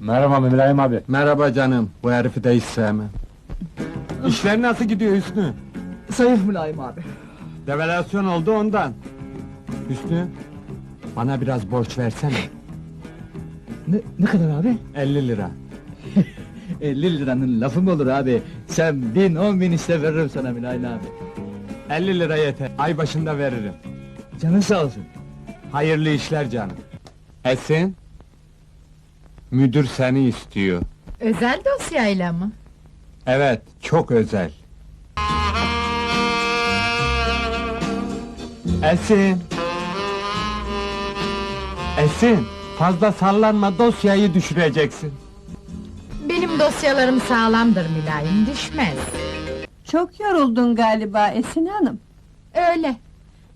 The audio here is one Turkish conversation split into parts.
Merhaba Mülayim abi. Merhaba canım, bu herifi de hiç sevmem. İşler nasıl gidiyor Hüsnü? Zayıf mülayim abi. Devalüasyon oldu ondan. Hüsnü, bana biraz borç versene. Ne, ne kadar abi? 50 lira. 50 liranın lafı mı olur abi? Sen bin, on bin iste veririm sana mülayim abi. 50 lira yeter, ay başında veririm. Canın sağ olsun. Hayırlı işler canım. Esin, müdür seni istiyor. Özel dosyayla mı? Evet, çok özel. Esin! Esin, fazla sallanma, dosyayı düşüreceksin. Benim dosyalarım sağlamdır mülayim, düşmez. Çok yoruldun galiba Esin Hanım. Öyle.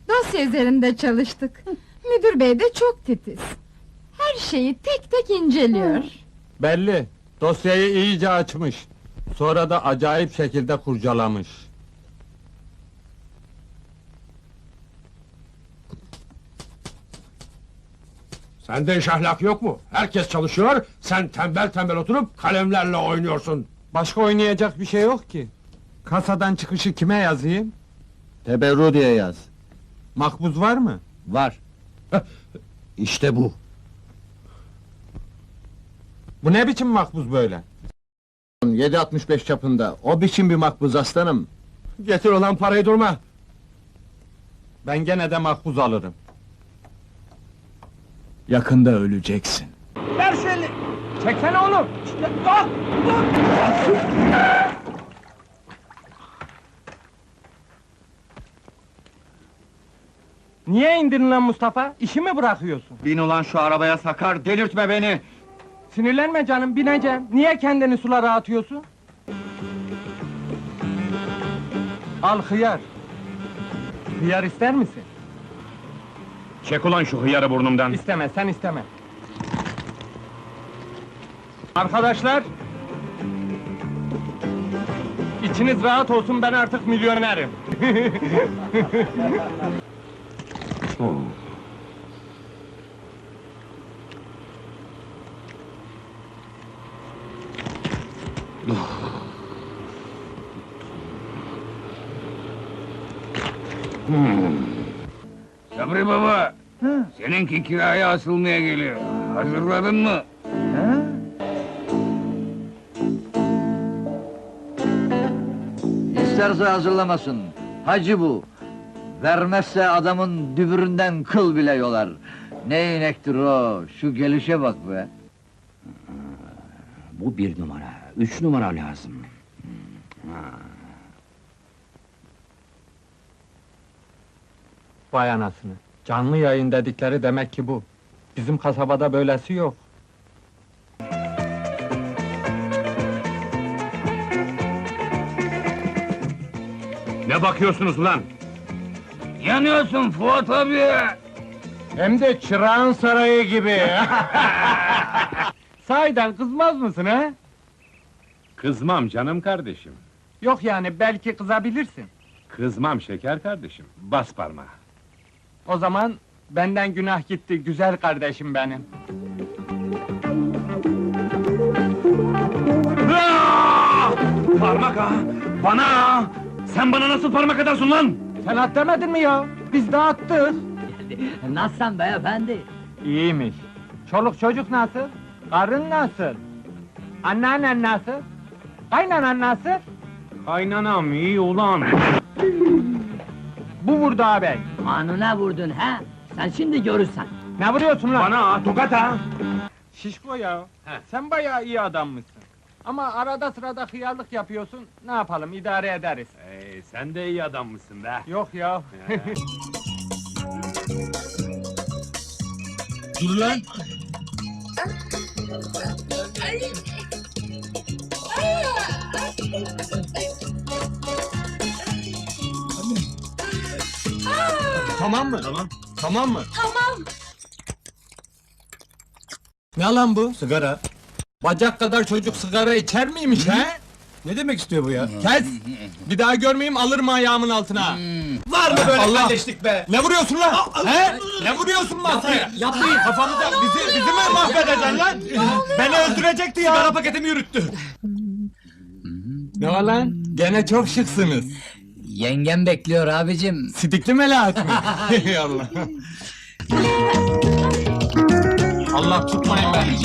Dosya üzerinde çalıştık. Müdür bey de çok titiz. Her şeyi tek tek inceliyor. Belli, dosyayı iyice açmış. Sonra da acayip şekilde kurcalamış. Sende iş ahlak yok mu? Herkes çalışıyor, sen tembel tembel oturup kalemlerle oynuyorsun. Başka oynayacak bir şey yok ki. Kasadan çıkışı kime yazayım? Teberru diye yaz. Makbuz var mı? Var. İşte bu. Bu ne biçim makbuz böyle? 7.65 çapında. O biçim bir makbuz aslanım. Getir olan parayı durma. Ben gene de makbuz alırım. Yakında öleceksin. Ver şu eli! Çeksene! Dur! Dur! Niye indirin lan Mustafa? İşi mi bırakıyorsun? Bin ulan şu arabaya sakar, delirtme beni! Sinirlenme canım, bineceğim. Niye kendini sulara atıyorsun? Al hıyar. Hıyar ister misin? Çek ulan şu hıyarı burnumdan! İsteme, sen isteme. Arkadaşlar! İçiniz rahat olsun, ben artık milyonerim. Sabri baba! Seninki kiraya asılmaya geliyor. Hazırladın mı? İsterse hazırlamasın. Hacı bu. Vermezse adamın dübüründen kıl bile yolar. Ne inektir o, şu gelişe bak be. Bu bir numara, üç numara lazım. Vay anasını. Canlı yayın dedikleri demek ki bu. Bizim kasabada böylesi yok. Ne bakıyorsunuz ulan? Yanıyorsun Fuat abi! Hem de çırağın sarayı gibi. Sahiden kızmaz mısın ha? Kızmam canım kardeşim. Yok yani belki kızabilirsin. Kızmam şeker kardeşim. Bas parmağı. O zaman benden günah gitti güzel kardeşim benim. Parmak ha! Bana ha! Sen bana nasıl parmak atarsın lan? Sen at demedin mi ya? Biz de attık. Nasılsın beyefendi? İyiymiş. Çoluk çocuk nasıl? Karın nasıl? Anneannen nasıl? Kaynanan nasıl? Kaynanam iyi ulan! Bu vurdu ağabey. Anına vurdun ha? Sen şimdi görürsen. Ne vuruyorsun lan? Bana ha, tokat ha! Şişko ya. Sen bayağı iyi adammışsın. Ama arada sırada hıyarlık yapıyorsun. Ne yapalım idare ederiz. Ee, sen de iyi adam mısın be? Yok ya. Dur lan! Tamam mı? Tamam. Tamam mı? Tamam. Ne lan bu? Sigara. Bacak kadar çocuk sigara içer miymiş he? Ne demek istiyor bu ya? Kes! Bir daha görmeyeyim alırım ayağımın altına. Var mı böyle Allah! kardeşlik be? Ne vuruyorsun lan? He? Ne vuruyorsun masaya? Yapmayın kafamı da bizi, bizi mi mahvedeceksin lan? Beni öldürecekti ya. Sigara paketimi yürüttü. Ne var lan? Gene çok şıksınız. Yengem bekliyor abicim. Sidikli melahat? Ey Allah. Allah tutmayın beni.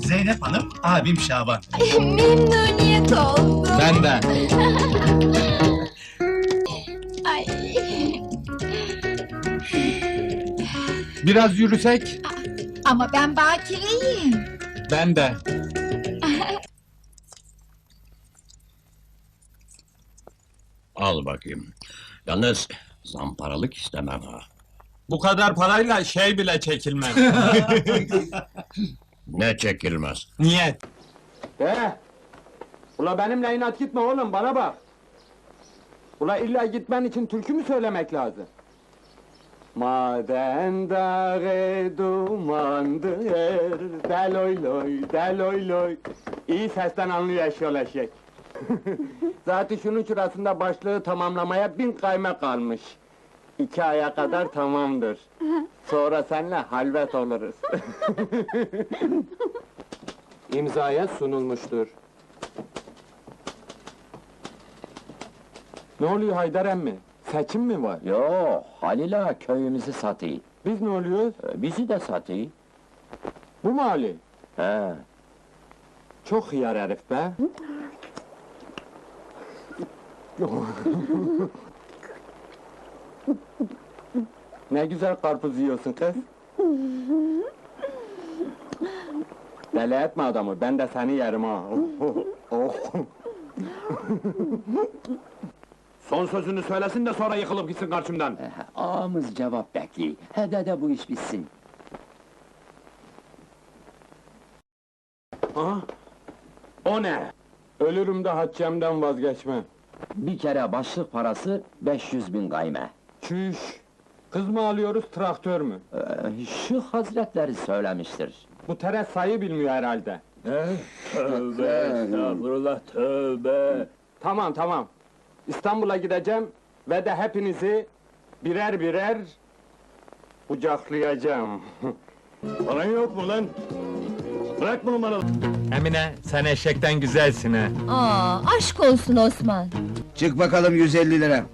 Zeynep Hanım, abim Şaban. Memnuniyet oldu. Ben de. Ay. Biraz yürüsek? Ama ben bakireyim. Ben de. Al bakayım. Yalnız zamparalık istemem ha. Bu kadar parayla şey bile çekilmez. Ne çekilmez. Niyet. De. Ula benimle inat gitme oğlum bana bak. Ula illa gitmen için türkü mü söylemek lazım? Maden dağı dumandır, deloy loy, deloy loy. İyi sesten anlıyor eşyol eşek. Zaten şunun şurasında başlığı tamamlamaya bin kayme kalmış. İki aya kadar tamamdır. Sonra seninle halvet oluruz. İmzaya sunulmuştur. Ne oluyor Haydar emmi? Seçim mi var? Yo, Halila köyümüzü satıyor. Biz ne oluyoruz? Ee, Bizi de satıyor. Bu mu Ali? He. Çok hıyar herif be. ne güzel karpuz yiyorsun kız. Deli etme adamı, ben de seni yerim ha. oh. Son sözünü söylesin de sonra yıkılıp gitsin karşımdan. Ee, Ağamız cevap bekliyor. Hede de bu iş bitsin. Aha. O ne? Ölürüm de haccemden vazgeçmem. Bir kere başlık parası 500 bin gayme. Çüş! Kız mı alıyoruz, traktör mü? Ee, şu hazretleri söylemiştir. Bu teres sayı bilmiyor herhalde. Tövbe estağfurullah tövbe. Tamam tamam. İstanbul'a gideceğim ve de hepinizi birer birer kucaklayacağım. Paran yok mu lan? Bırak bunu bana. Emine, sen eşekten güzelsin ha. Aa, aşk olsun Osman. Çık bakalım 150 lira.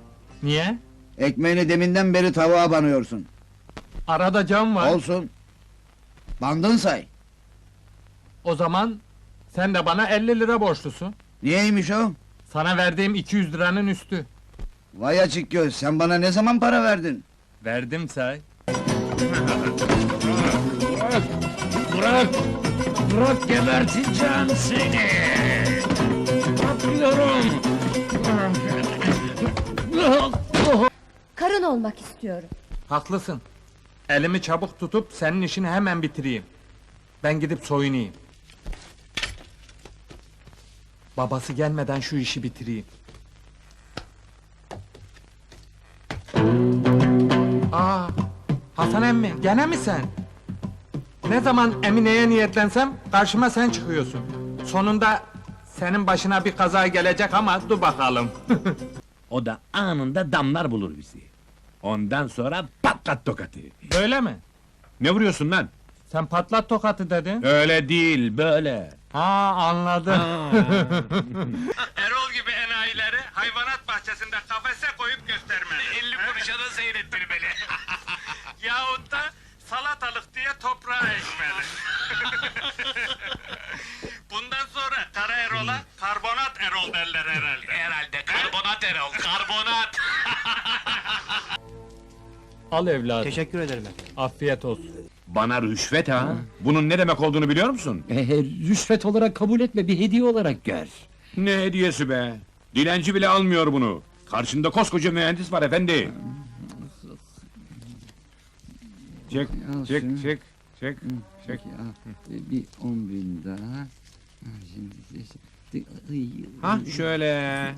Niye? Ekmeğini deminden beri tavuğa banıyorsun. Arada cam var. Olsun. Bandın say. O zaman sen de bana 50 lira borçlusun. Niyeymiş o? Sana verdiğim 200 liranın üstü. Vay açık göz, sen bana ne zaman para verdin? Verdim say. Bırak! Bırak geberteceğim seni! Bırakıyorum! Karın olmak istiyorum. Haklısın. Elimi çabuk tutup senin işini hemen bitireyim. Ben gidip soyunayım. Babası gelmeden şu işi bitireyim. Aa, Hasan emmi, gene mi sen? Ne zaman Emine'ye niyetlensem karşıma sen çıkıyorsun. Sonunda senin başına bir kaza gelecek ama dur bakalım. O da anında damlar bulur bizi. Ondan sonra patlat tokatı. Böyle mi? Ne vuruyorsun lan? Sen patlat tokatı dedin. Öyle değil, böyle. Ha anladım. Erol gibi enayileri hayvanat bahçesinde kafese koyup göstermeli. 50 kuruşa da seyrettirmeli. Yahut da salatalık diye toprağa ekmeli. Bundan sonra Kara Erol'a karbonat Erol derler herhalde. Herhalde karbonat Erol, karbonat! Al evladım. Teşekkür ederim Afiyet olsun. Bana rüşvet ha? Bunun ne demek olduğunu biliyor musun? rüşvet olarak kabul etme, bir hediye olarak gör. Ne hediyesi be? Dilenci bile almıyor bunu. Karşında koskoca mühendis var efendi. Çek, çek, çek, çek, çek. Bir on bin daha. Ha şöyle.